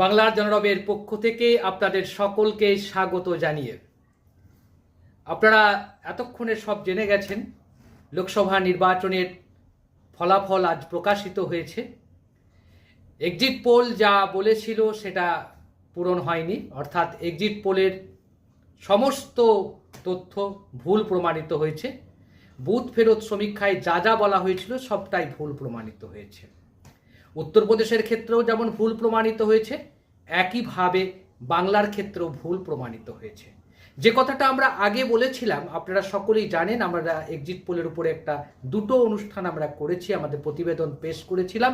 বাংলার জনরবের পক্ষ থেকে আপনাদের সকলকে স্বাগত জানিয়ে। আপনারা এতক্ষণে সব জেনে গেছেন, লোকসভা নির্বাচনের ফলাফল আজ প্রকাশিত হয়েছে। এক্সিট পোল যা বলেছিল সেটা পূরণ হয়নি, অর্থাৎ এক্সিট পোলের সমস্ত তথ্য ভুল প্রমাণিত হয়েছে। বুথ ফেরত সমীক্ষায় যা যা বলা হয়েছিল সবটাই ভুল প্রমাণিত হয়েছে। উত্তরপ্রদেশের ক্ষেত্রেও যেমন ভুল প্রমাণিত হয়েছে, একইভাবে বাংলার ক্ষেত্রেও ভুল প্রমাণিত হয়েছে। যে কথাটা আমরা আগে বলেছিলাম, আপনারা সকলেই জানেন, আমরা এক্সিট পোলের উপরে একটা দুটো অনুষ্ঠান আমরা করেছি, আমাদের প্রতিবেদন পেশ করেছিলাম।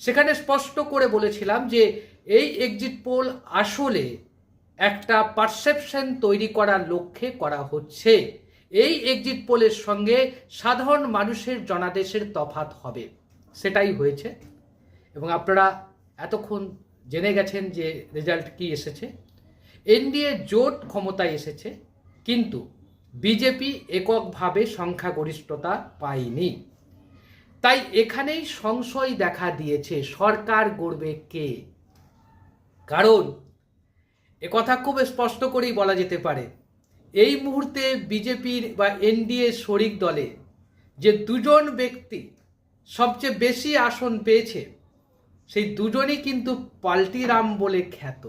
সেখানে স্পষ্ট করে বলেছিলাম যে এই এক্সিট পোল আসলে একটা পারসেপশন তৈরি করার লক্ষ্যে করা হচ্ছে। এই এক্সিট পোলের সঙ্গে সাধারণ মানুষের জনাদেশের তফাত হবে। সেটাই হয়েছে। এবং আপনারা এতক্ষণ জেনে গেছেন যে রেজাল্ট কি এসেছে। এনডিএ জোট ক্ষমতায় এসেছে, কিন্তু বিজেপি এককভাবে সংখ্যাগরিষ্ঠতা পায়নি। তাই এখানেই সংশয় দেখা দিয়েছে, সরকার গড়বে কে? কারণ কথা খুব স্পষ্ট করেই বলা যেতে পারে, এই মুহূর্তে বিজেপির বা এনডিএ শরিক দলে যে দুজন ব্যক্তি সবচেয়ে বেশি আসন পেয়েছে দুজনই কিন্তু পাল্টিরাম বলে খ্যাত।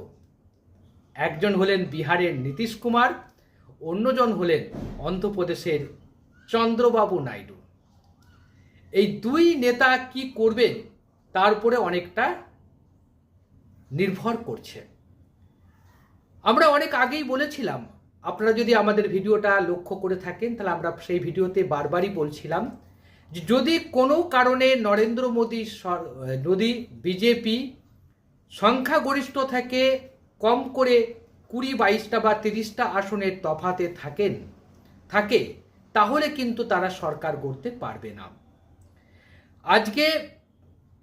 একজন হলেন বিহারের নীতিশ কুমার, অন্যজন হলেন অন্ধ্রপ্রদেশের চন্দ্রবাবু নাইডু। এই দুই নেতা কি করবেন তার উপরে অনেকটা নির্ভর করছে। আমরা অনেক আগেই বলেছিলাম, আপনারা যদি আমাদের ভিডিওটা লক্ষ্য করে থাকেন, তাহলে আমরা সেই ভিডিওতে বারবারই বলছিলাম যদি কোনো কারণে নরেন্দ্র মোদী যদি বিজেপি সংখ্যাগরিষ্ঠ থেকে কম করে কুড়ি, বাইশটা বা তিরিশটা আসনের তফাতে থাকেন, থাকে, তাহলে কিন্তু তারা সরকার গড়তে পারবে না। আজকে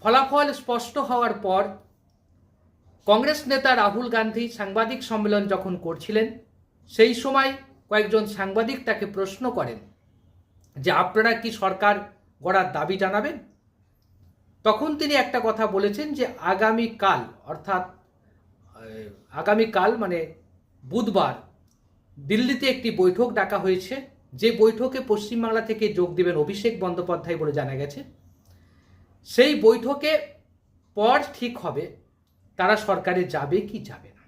ফলাফল স্পষ্ট হওয়ার পর কংগ্রেস নেতা রাহুল গান্ধী সাংবাদিক সম্মেলন যখন করছিলেন, সেই সময় কয়েকজন সাংবাদিক তাকে প্রশ্ন করেন যে, আপনারা কি সরকার গড়ার দাবি জানাবেন। তখন তিনি একটা কথা বলেছেন যে আগামীকাল, অর্থাৎ আগামীকাল মানে বুধবার দিল্লিতে একটি বৈঠক ডাকা হয়েছে। যে বৈঠকে পশ্চিমবাংলা থেকে যোগ দেবেন অভিষেক বন্দ্যোপাধ্যায় বলে জানা গেছে। সেই বৈঠকে পর ঠিক হবে, তারা সরকারে যাবে কি যাবে না।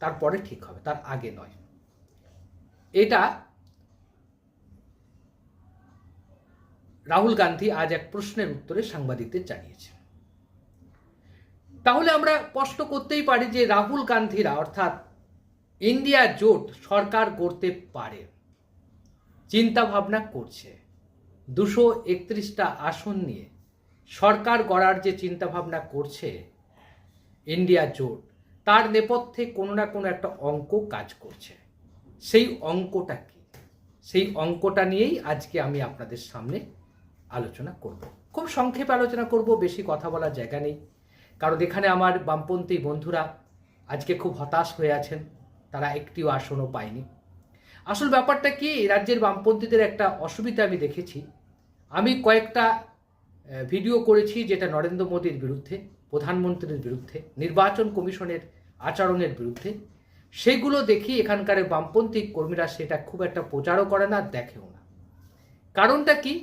তারপরে ঠিক হবে, তার আগে নয়। এটা রাহুল গান্ধী আজ এক প্রশ্নের উত্তরে সাংবাদিকদের জানিয়েছে তাহলে আমরা স্পষ্ট করতেই পারি যে রাহুল গান্ধীরা, অর্থাৎ ইন্ডিয়া জোট সরকার গড়তে পারে চিন্তা ভাবনা করছে, দুশো একত্রিশটা আসন নিয়ে সরকার গড়ার যে চিন্তা ভাবনা করছে ইন্ডিয়া জোট, তার নেপথ্যে কোনো না কোনো একটা অঙ্ক কাজ করছে। সেই অঙ্কটা কি? সেই অঙ্কটা নিয়েই আজকে আমি আপনাদের সামনে আলোচনা করব। খুব সংক্ষেপে আলোচনা করব, বেশি কথা বলার জায়গা নেই। কারণ এখানে আমার বামপন্থী বন্ধুরা আজকে খুব হতাশ হয়ে আছেন, তারা একটিও আসনও পায়নি। আসল ব্যাপারটা কি রাজ্যের বামপন্থীদের একটা অসুবিধা আমি দেখেছি। আমি কয়েকটা ভিডিও করেছি যেটা নরেন্দ্র মোদীর বিরুদ্ধে, প্রধানমন্ত্রীর বিরুদ্ধে, নির্বাচন কমিশনের আচরণের বিরুদ্ধে। সেগুলো দেখি এখানকার বামপন্থী কর্মীরা সেটা খুব একটা প্রচারও করে না, দেখেও না। কারণটা কি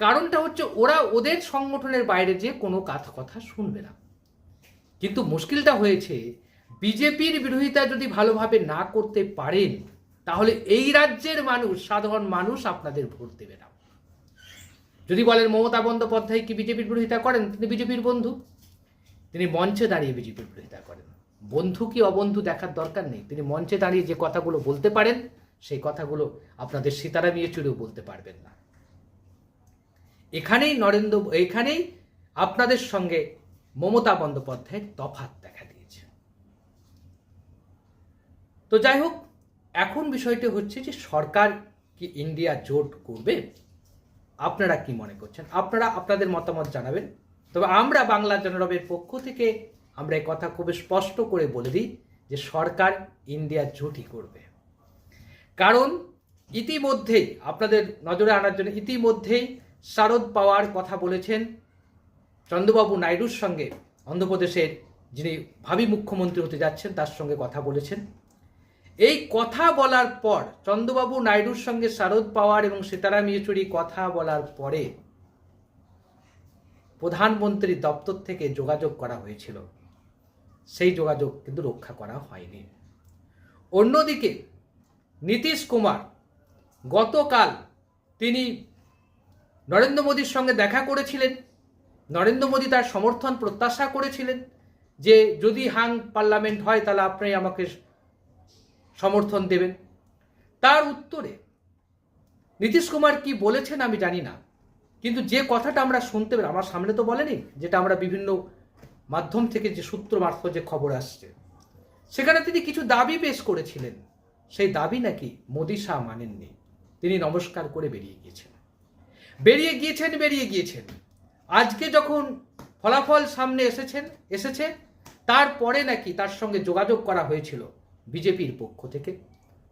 কারণটা হচ্ছে ওরা ওদের সংগঠনের বাইরে যে কোনো কথা কথা শুনবে না। কিন্তু মুশকিলটা হয়েছে, বিজেপির বিরোধিতা যদি ভালোভাবে না করতে পারেন, তাহলে এই রাজ্যের মানুষ, সাধারণ মানুষ আপনাদের ভোট দেবে না। যদি বলেন মমতা বন্দ্যোপাধ্যায় কি বিজেপির বিরোধিতা করেন, তিনি বিজেপির বন্ধু। তিনি মঞ্চে দাঁড়িয়ে বিজেপির বিরোধিতা করেন। বন্ধু কি অবন্ধু দেখার দরকার নেই। তিনি মঞ্চে দাঁড়িয়ে যে কথাগুলো বলতে পারেন, সেই কথাগুলো আপনাদের সীতারাম ইয়েচুরিও বলতে পারবেন না। এখানেই নরেন্দ্র, এখানেই আপনাদের সঙ্গে মমতা বন্দ্যোপাধ্যায়ের তফাত দেখা দিয়েছে। তো যাই হোক, এখন বিষয়টি হচ্ছে যে সরকার কি ইন্ডিয়া জোট করবে? আপনারা কি মনে করছেন? আপনারা আপনাদের মতামত জানাবেন। তবে আমরা বাংলা জনরবের পক্ষ থেকে আমরা এই কথা খুব স্পষ্ট করে বলে দিই যে সরকার ইন্ডিয়া জোটই করবে। কারণ ইতিমধ্যেই, আপনাদের নজরে আনার জন্য ইতিমধ্যেই শারদ পাওয়ার কথা বলেছেন চন্দ্রবাবু নাইডুর সঙ্গে। অন্ধ্রপ্রদেশের যিনি ভাবি মুখ্যমন্ত্রী হতে যাচ্ছেন, তার সঙ্গে কথা বলেছেন। এই কথা বলার পর, চন্দ্রবাবু নাইডুর সঙ্গে শারদ পাওয়ার এবং সীতারাম ইয়েচুরি কথা বলার পরে প্রধানমন্ত্রী দপ্তর থেকে যোগাযোগ করা হয়েছিল। সেই যোগাযোগ কিন্তু রক্ষা করা হয়নি। অন্যদিকে নীতিশ কুমার গতকাল তিনি নরেন্দ্র মোদীর সঙ্গে দেখা করেছিলেন। নরেন্দ্র মোদী তার সমর্থন প্রত্যাশা করেছিলেন যে যদি হাং পার্লামেন্ট হয় তাহলে আপনি আমাকে সমর্থন দেবেন। তার উত্তরে নীতিশ কুমার কি বলেছেন আমি জানি না, কিন্তু যে কথাটা আমরা শুনতে পেলাম, আমার সামনে তো বলেনি, যেটা আমরা বিভিন্ন মাধ্যম থেকে যে সূত্র মারফত যে খবর আসছে, সেখানে তিনি কিছু দাবি পেশ করেছিলেন। সেই দাবি নাকি মোদী শাহ মানেননি, তিনি নমস্কার করে বেরিয়ে গিয়েছেন। বেরিয়ে গিয়েছেন বেরিয়ে গিয়েছেন। আজকে যখন ফলাফল সামনে এসেছেন, এসেছে, তারপরে নাকি তার সঙ্গে যোগাযোগ করা হয়েছিল বিজেপির পক্ষ থেকে।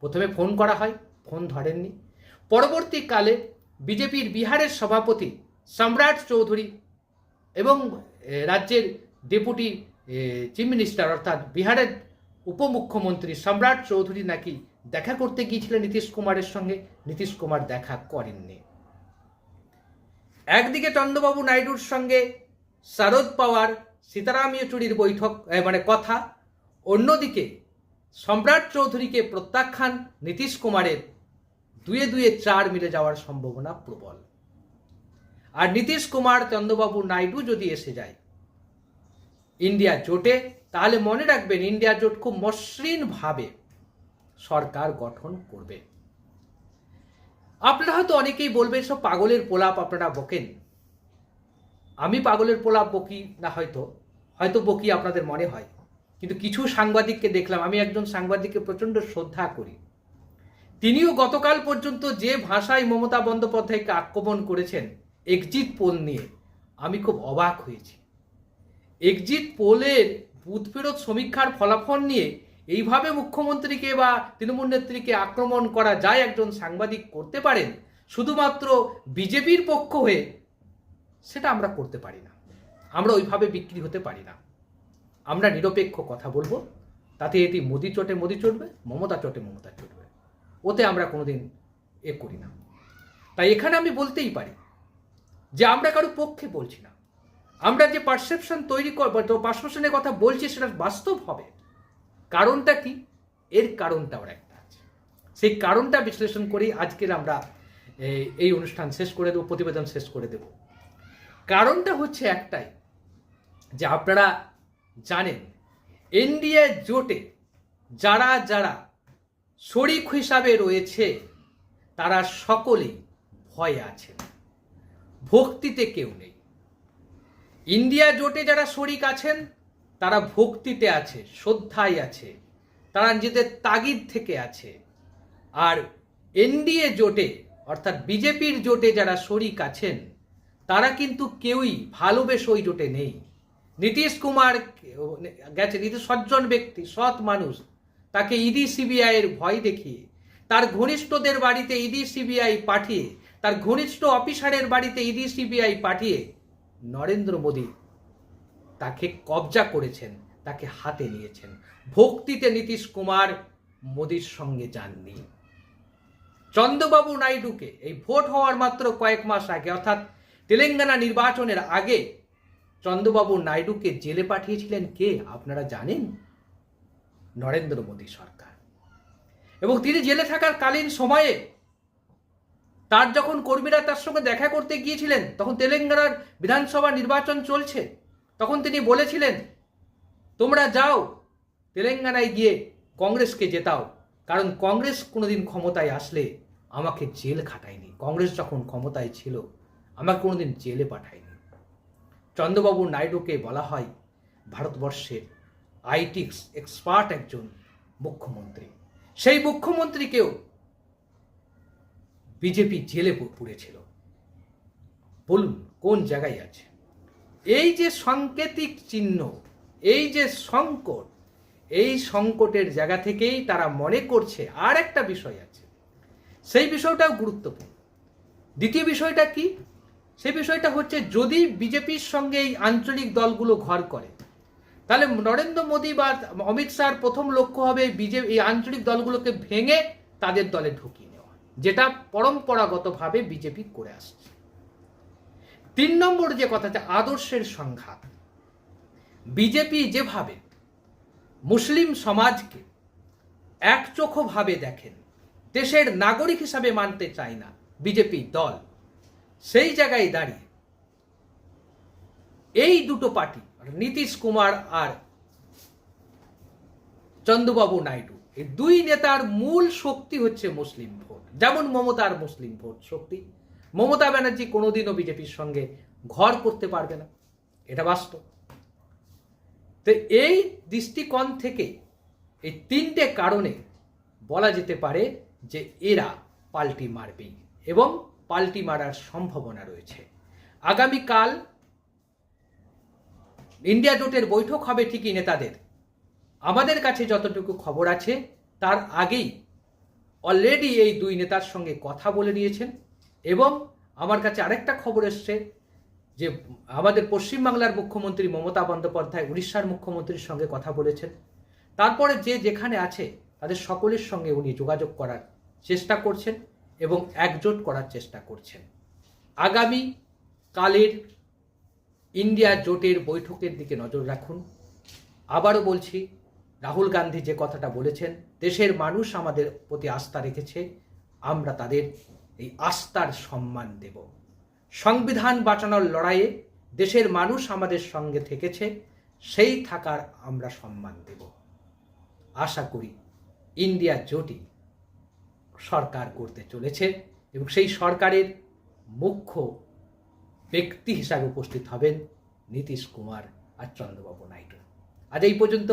প্রথমে ফোন করা হয়, ফোন ধরেননি। পরবর্তীকালে বিজেপির বিহারের সভাপতি সম্রাট চৌধুরী এবং রাজ্যের ডেপুটি চিফ মিনিস্টার অর্থাৎ বিহারের উপমুখ্যমন্ত্রী সম্রাট চৌধুরী নাকি দেখা করতে গিয়েছিলেন নীতিশ কুমারের সঙ্গে। নীতিশ কুমার দেখা করেননি। একদিকে চন্দ্রবাবু নাইডুর সঙ্গে শারদ পাওয়ার সীতারাম ইয়েচুরির বৈঠক মানে কথা, অন্যদিকে সম্রাট চৌধুরীকে প্রত্যাখ্যান নীতিশ কুমারের দুয়ে দুয়ে চার মিলে যাওয়ার সম্ভাবনা প্রবল। আর নীতিশ কুমার, চন্দ্রবাবু নাইডু যদি এসে যায় ইন্ডিয়া জোটে, তাহলে মনে রাখবেন ইন্ডিয়া জোট খুব মসৃণভাবে সরকার গঠন করবে। আপনারা হয়তো অনেকেই বলবেন, সব পাগলের পোলাপ আপনারা বকেন। আমি পাগলের পোলাপ বকি না হয়তো হয়তো বকি আপনাদের মনে হয়। কিন্তু কিছু সাংবাদিককে দেখলাম, আমি একজন সাংবাদিককে প্রচণ্ড শ্রদ্ধা করি। তিনিও গতকাল পর্যন্ত যে ভাষায় মমতা বন্দ্যোপাধ্যায়কে আক্রমণ করেছেন, এক্সিট পোল নিয়ে, আমি খুব অবাক হয়েছি। এক্সিট পোলের বুথ ফেরত সমীক্ষার ফলাফল নিয়ে এইভাবে মুখ্যমন্ত্রীকে বা তৃণমূল নেত্রীকে আক্রমণ করা যায় একজন সাংবাদিক করতে পারেন, শুধুমাত্র বিজেপির পক্ষ হয়ে, সেটা আমরা করতে পারি না। আমরা ওইভাবে বিক্রি হতে পারি না। আমরা নিরপেক্ষ কথা বলব, তাতে এটি মোদি চটে মোদি চটবে মমতা চটে মমতা চটবে ওতে আমরা কোনোদিন এ করি না। তাই এখানে আমি বলতেই পারি যে আমরা কারও পক্ষে বলছি না। আমরা যে পারসেপশন তৈরি পারসেপশনের কথা বলছি সেটা বাস্তব হবে। কারণটা কি? এর কারণটা ওর একটা আছে। সেই কারণটা বিশ্লেষণ করেই আজকের আমরা এই- অনুষ্ঠান শেষ করে দেবো, প্রতিবেদন শেষ করে দেব। কারণটা হচ্ছে একটাই, যে আপনারা জানেন, এনডিএ জোটে যারা যারা শরিক হিসাবে রয়েছে, তারা সকলেই ভয়ে আছেন। ভক্তিতে কেউ নেই। ইন্ডিয়া জোটে যারা শরিক আছেন তারা ভক্তিতে আছে, শ্রদ্ধায় আছে, তারা নিজেদের তাগিদ থেকে আছে। আর এনডিএ জোটে, অর্থাৎ বিজেপির জোটে যারা শরিক আছেন, তারা কিন্তু কেউই ভালোবেসে ওই জোটে নেই। নীতিশ কুমার গেছে নীতিশ সজ্জন ব্যক্তি, সৎ মানুষ, তাকে ইডি সিবিআই এর ভয় দেখিয়ে, তার ঘনিষ্ঠদের বাড়িতে ইডি সিবিআই পাঠিয়ে, তার ঘনিষ্ঠ অফিসারের বাড়িতে ইডি সিবিআই পাঠিয়ে নরেন্দ্র মোদী তাকে কবজা করেছেন, তাকে হাতে নিয়েছেন। ভক্তিতে নীতিশ কুমার মোদির সঙ্গে যাননি। চন্দ্রবাবু নাইডুকে এই ভোট হওয়ার মাত্র কয়েক মাস আগে, অর্থাৎ তেলেঙ্গানা নির্বাচনের আগে চন্দ্রবাবু নাইডুকে জেলে পাঠিয়েছিলেন কে আপনারা জানেন? নরেন্দ্র মোদী সরকার। এবং তিনি জেলে থাকার কালীন সময়ে তার যখন কর্মীরা তার সঙ্গে দেখা করতে গিয়েছিলেন, তখন তেলেঙ্গানার বিধানসভা নির্বাচন চলছে। তখন তিনি বলেছিলেন, তোমরা যাও, তেলেঙ্গানায় গিয়ে কংগ্রেসকে জেতাও। কারণ কংগ্রেস কোনোদিন ক্ষমতায় আসলে আমাকে জেল খাটায়নি। কংগ্রেস যখন ক্ষমতায় ছিল, আমাকে কোনোদিন জেলে পাঠায়নি। চন্দ্রবাবু নাইডুকে বলা হয় ভারতবর্ষের আইটি এক্সপার্ট একজন মুখ্যমন্ত্রী। সেই মুখ্যমন্ত্রীকেও বিজেপি জেলে পুড়েছিল। বলুন, কোন জায়গায় আছে? এই যে সাংকেতিক চিহ্ন, এই যে সংকট, এই সংকটের জায়গা থেকেই তারা মনে করছে আর একটা বিষয় আছে। সেই বিষয়টাও গুরুত্বপূর্ণ। দ্বিতীয় বিষয়টা কি? সেই বিষয়টা হচ্ছে যদি বিজেপির সঙ্গে এই আঞ্চলিক দলগুলো ঘর করে, তাহলে নরেন্দ্র মোদী বা অমিত শাহর প্রথম লক্ষ্য হবে বিজেপি এই আঞ্চলিক দলগুলোকে ভেঙে তাদের দলে ঢুকিয়ে নেওয়া, যেটা পরম্পরাগতভাবে বিজেপি করে আসছে। তিন নম্বর যে কথাটা আদর্শের সংঘাত। বিজেপি যেভাবে মুসলিম সমাজকে একচোখোভাবে দেখেন, দেশের নাগরিক হিসাবে মানতে চায় না বিজেপি দল, সেই জায়গায় দাঁড়িয়ে এই দুটো পার্টি, নীতিশ কুমার আর চন্দ্রবাবু নাইডু, এই দুই নেতার মূল শক্তি হচ্ছে মুসলিম ভোট। যেমন মমতার মুসলিম ভোট শক্তি মমতা ব্যানার্জি কোনোদিনও বিজেপির সঙ্গে ঘর করতে পারবে না। এটা বাস্তব। তো এই দৃষ্টিকোণ থেকে এই তিনটে কারণে বলা যেতে পারে যে এরা পাল্টি মারবেই এবং পাল্টি মারার সম্ভাবনা রয়েছে। আগামীকাল ইন্ডিয়া জোটের বৈঠক হবে ঠিকই নেতাদের। আমাদের কাছে যতটুকু খবর আছে, তার আগেই অলরেডি এই দুই নেতার সঙ্গে কথা বলে নিয়েছেন। এবং আমার কাছে আরেকটা খবর এসছে যে আমাদের পশ্চিমবাংলার মুখ্যমন্ত্রী মমতা বন্দ্যোপাধ্যায় উড়িষ্যার মুখ্যমন্ত্রীর সঙ্গে কথা বলেছেন। তারপরে যে যেখানে আছে তাদের সকলের সঙ্গে উনি যোগাযোগ করার চেষ্টা করছেন এবং একজোট করার চেষ্টা করছেন। আগামী কালের ইন্ডিয়া জোটের বৈঠকের দিকে নজর রাখুন। আবারও বলছি, রাহুল গান্ধী যে কথাটা বলেছেন, দেশের মানুষ আমাদের প্রতি আস্থা রেখেছে, আমরা তাদের এই আস্থার সম্মান দেব। সংবিধান বাঁচানোর লড়াইয়ে দেশের মানুষ আমাদের সঙ্গে থেকেছে, সেই থাকার আমরা সম্মান দেব। আশা করি ইন্ডিয়া জোটই সরকার করতে চলেছে এবং সেই সরকারের মুখ্য ব্যক্তি হিসাবে উপস্থিত হবেন নীতিশ কুমার আর চন্দ্রবাবু নাইডু। আজ এই পর্যন্ত